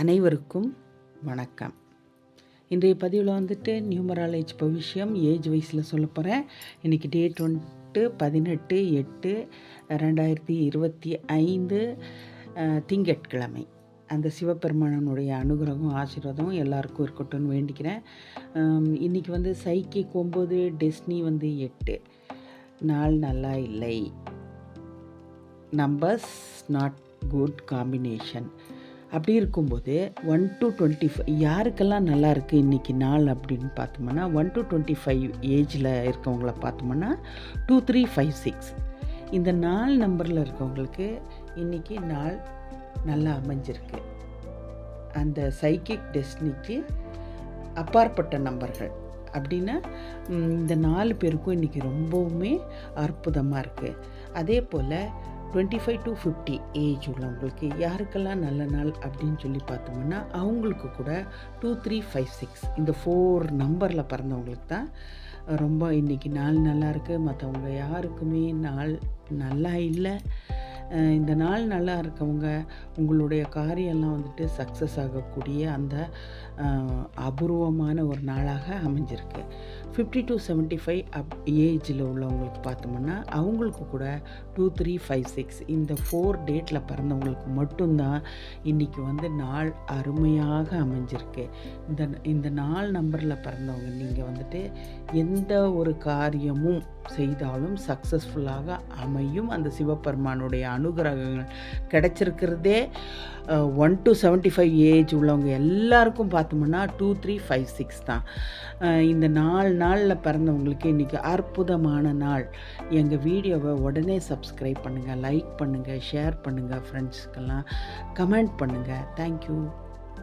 அனைவருக்கும் வணக்கம். இன்றைய பதிவில் வந்துட்டு நியூமராலஜ் பவிஷ்யம் ஏஜ் வைஸில் சொல்ல போகிறேன் இன்றைக்கி டேட் வந்துட்டு பதினெட்டு எட்டு ரெண்டாயிரத்தி இருபத்தி ஐந்து திங்கட்கிழமை. அந்த சிவபெருமானனுடைய அனுகிரகம் ஆசீர்வாதம் எல்லாருக்கும் இருக்கட்டும்னு வேண்டிக்கிறேன். இன்றைக்கி வந்து சைக்கிக் ஒம்பது டெஸ்னி வந்து எட்டு. நாள் நல்லா இல்லை. Numbers not good combination. அப்படி இருக்கும்போது ஒன் டு டுவெண்ட்டி ஃபைவ் யாருக்கெல்லாம் நல்லா இருக்குது இன்றைக்கி நாள் அப்படின்னு பார்த்தோம்னா ஒன் டு டுவெண்ட்டி ஃபைவ் ஏஜில் இருக்கவங்கள பார்த்தோம்னா டூ த்ரீ ஃபைவ் சிக்ஸ் இந்த நாலு நம்பரில் இருக்கவங்களுக்கு இன்றைக்கி நாள் நல்லா அமைஞ்சிருக்கு. அந்த சைக்கிக் டெஸ்டினிக்கு அப்பாற்பட்ட நம்பர்கள் அப்படின்னா இந்த நாலு பேருக்கும் இன்றைக்கி ரொம்பவுமே அற்புதமாக இருக்குது அதே போல் twenty five to fifty age உள்ளவங்களுக்கு யாருக்கெல்லாம் நல்ல நாள் அப்படின்னு சொல்லி பார்த்தோம்னா அவங்களுக்கு கூட டூ த்ரீ ஃபைவ் சிக்ஸ் இந்த ஃபோர் நம்பரில் பிறந்தவங்களுக்கு தான் ரொம்ப இன்றைக்கி நாள் நல்லா இருக்குது மற்றவங்க யாருக்குமே நாள் நல்லா இல்லை. இந்த நாள் நல்லா இருக்கவங்க உங்களுடைய காரியம்லாம் வந்துட்டு சக்ஸஸ் ஆகக்கூடிய அந்த அபூர்வமான ஒரு நாளாக அமைஞ்சிருக்கு. Fifty to seventy five up ஏஜில் உள்ளவங்களுக்கு பார்த்தோம்னா அவங்களுக்கு கூட டூ த்ரீ ஃபைவ் சிக்ஸ் இந்த ஃபோர் டேட்டில் பிறந்தவங்களுக்கு மட்டும்தான் இன்றைக்கி வந்து நாள் அருமையாக அமைஞ்சிருக்கு. இந்த இந்த நாள் நம்பரில் பிறந்தவங்க நீங்கள் வந்துட்டு எந்த ஒரு காரியமும் செய்தாலும் சக்ஸஸ்ஃபுல்லாக அமையும். அந்த சிவபெருமானுடைய அனுகிரகங்கள் கிடச்சிருக்கிறதே one to seventy five age உள்ளவங்க எல்லாருக்கும் பார்த்தோம்னா டூ த்ரீ ஃபைவ் சிக்ஸ் தான். இந்த நாலு நாளில் பிறந்தவங்களுக்கு இன்றைக்கி அற்புதமான நாள். எங்கள் வீடியோவை உடனே சப்ஸ்கிரைப் பண்ணுங்கள் லைக் பண்ணுங்கள் ஷேர் பண்ணுங்கள் ஃப்ரெண்ட்ஸ்க்கெல்லாம் கமெண்ட் பண்ணுங்கள் தேங்க்யூ